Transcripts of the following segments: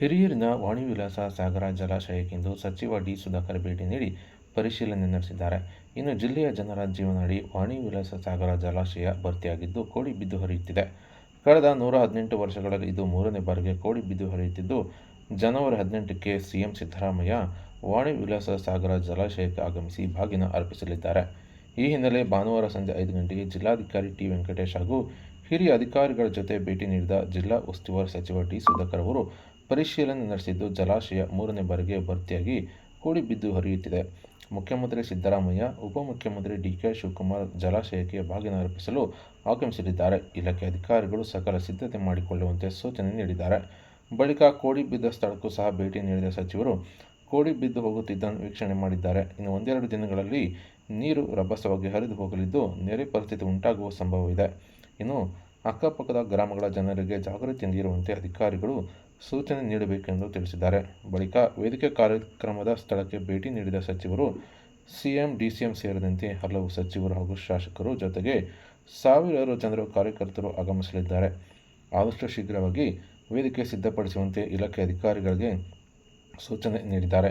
ಹಿರಿಯೂರಿನ ವಾಣಿವಿಲಾಸ ಸಾಗರ ಜಲಾಶಯಕ್ಕೆಂದು ಸಚಿವ ಡಿ ಸುಧಾಕರ್ ಭೇಟಿ ನೀಡಿ ಪರಿಶೀಲನೆ ನಡೆಸಿದ್ದಾರೆ. ಇನ್ನು ಜಿಲ್ಲೆಯ ಜನರ ಜೀವನಾಡಿ ವಾಣಿವಿಲಾಸ ಸಾಗರ ಜಲಾಶಯ ಭರ್ತಿಯಾಗಿದ್ದು ಕೋಡಿ ಬಿದ್ದು ಹರಿಯುತ್ತಿದೆ. ಕಳೆದ ನೂರ ಹದಿನೆಂಟು ವರ್ಷಗಳಲ್ಲಿ ಇದು ಮೂರನೇ ಬಾರಿಗೆ ಕೋಡಿ ಬಿದ್ದು ಹರಿಯುತ್ತಿದ್ದು, ಜನವರಿ ಹದಿನೆಂಟಕ್ಕೆ ಸಿಎಂ ಸಿದ್ದರಾಮಯ್ಯ ವಾಣಿ ವಿಲಾಸ ಸಾಗರ ಜಲಾಶಯಕ್ಕೆ ಆಗಮಿಸಿ ಬಾಗಿನ ಅರ್ಪಿಸಲಿದ್ದಾರೆ. ಈ ಹಿನ್ನೆಲೆ ಭಾನುವಾರ ಸಂಜೆ ಐದು ಗಂಟೆಗೆ ಜಿಲ್ಲಾಧಿಕಾರಿ ಟಿ ವೆಂಕಟೇಶ್ ಹಾಗೂ ಹಿರಿಯ ಅಧಿಕಾರಿಗಳ ಜೊತೆ ಭೇಟಿ ನೀಡಿದ ಜಿಲ್ಲಾ ಉಸ್ತುವಾರಿ ಸಚಿವ ಡಿ ಸುಧಾಕರ್ ಅವರು ಪರಿಶೀಲನೆ ನಡೆಸಿದ್ದು ಜಲಾಶಯ ಮೂರನೇ ಬಾರಿಗೆ ಭರ್ತಿಯಾಗಿ ಕೋಡಿ ಬಿದ್ದು ಹರಿಯುತ್ತಿದೆ. ಮುಖ್ಯಮಂತ್ರಿ ಸಿದ್ದರಾಮಯ್ಯ, ಉಪಮುಖ್ಯಮಂತ್ರಿ ಡಿ ಕೆ ಶಿವಕುಮಾರ್ ಜಲಾಶಯಕ್ಕೆ ಬಾಗಿನ ಅರ್ಪಿಸಲು ಆಗಮಿಸಲಿದ್ದಾರೆ. ಇಲಾಖೆ ಅಧಿಕಾರಿಗಳು ಸಕಲ ಸಿದ್ಧತೆ ಮಾಡಿಕೊಳ್ಳುವಂತೆ ಸೂಚನೆ ನೀಡಿದ್ದಾರೆ. ಬಳಿಕ ಕೋಡಿ ಬಿದ್ದ ಸ್ಥಳಕ್ಕೂ ಸಹ ಭೇಟಿ ನೀಡಿದ ಸಚಿವರು ಕೋಡಿ ಬಿದ್ದು ಹೋಗುತ್ತಿದ್ದನ್ನು ವೀಕ್ಷಣೆ ಮಾಡಿದ್ದಾರೆ. ಇನ್ನು ಒಂದೆರಡು ದಿನಗಳಲ್ಲಿ ನೀರು ರಭಸವಾಗಿ ಹರಿದು ಹೋಗಲಿದ್ದು, ನೆರೆ ಪರಿಸ್ಥಿತಿ ಉಂಟಾಗುವ ಸಂಭವವಿದೆ. ಇನ್ನು ಅಕ್ಕಪಕ್ಕದ ಗ್ರಾಮಗಳ ಜನರಿಗೆ ಜಾಗೃತಿ ನೀಡುವಂತೆ ಅಧಿಕಾರಿಗಳು ಸೂಚನೆ ನೀಡಬೇಕೆಂದು ತಿಳಿಸಿದ್ದಾರೆ. ಬಳಿಕ ವೇದಿಕೆ ಕಾರ್ಯಕ್ರಮದ ಸ್ಥಳಕ್ಕೆ ಭೇಟಿ ನೀಡಿದ ಸಚಿವರು, ಸಿಎಂ, ಡಿಸಿಎಂ ಸೇರಿದಂತೆ ಹಲವು ಸಚಿವರು ಹಾಗೂ ಶಾಸಕರು ಜೊತೆಗೆ ಸಾವಿರಾರು ಜನರು ಕಾರ್ಯಕರ್ತರು ಆಗಮಿಸಲಿದ್ದಾರೆ. ಆದಷ್ಟು ಶೀಘ್ರವಾಗಿ ವೇದಿಕೆ ಸಿದ್ಧಪಡಿಸುವಂತೆ ಇಲಾಖೆ ಅಧಿಕಾರಿಗಳಿಗೆ ಸೂಚನೆ ನೀಡಿದ್ದಾರೆ.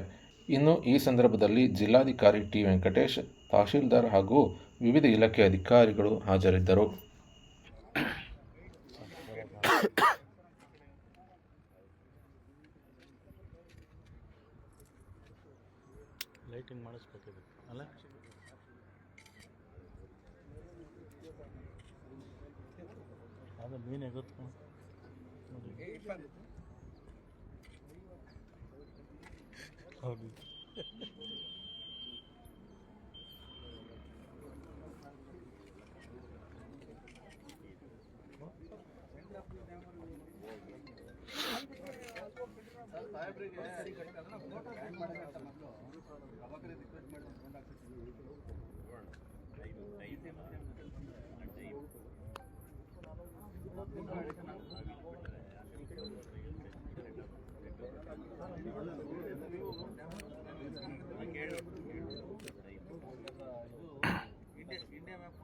ಇನ್ನು ಈ ಸಂದರ್ಭದಲ್ಲಿ ಜಿಲ್ಲಾಧಿಕಾರಿ ಟಿ ವೆಂಕಟೇಶ್, ತಹಶೀಲ್ದಾರ್ ಹಾಗೂ ವಿವಿಧ ಇಲಾಖೆ ಅಧಿಕಾರಿಗಳು ಹಾಜರಿದ್ದರು. ಲೈಟಿಂಗ್ ಮಾಡಿಸ್ಬೇಕಿದೆ ಅಲ್ಲ? ಅದು ಮೀನು ಎಗುತ್ತೆ ನೋಡಿ ಹೌದು. ಸಾಹೇಬ್ರಿಗೆ ರಿಕ್ವೆಸ್ಟ್ ಮಾಡಿ ಇಂಡಿಯಾ ಮ್ಯಾಪ್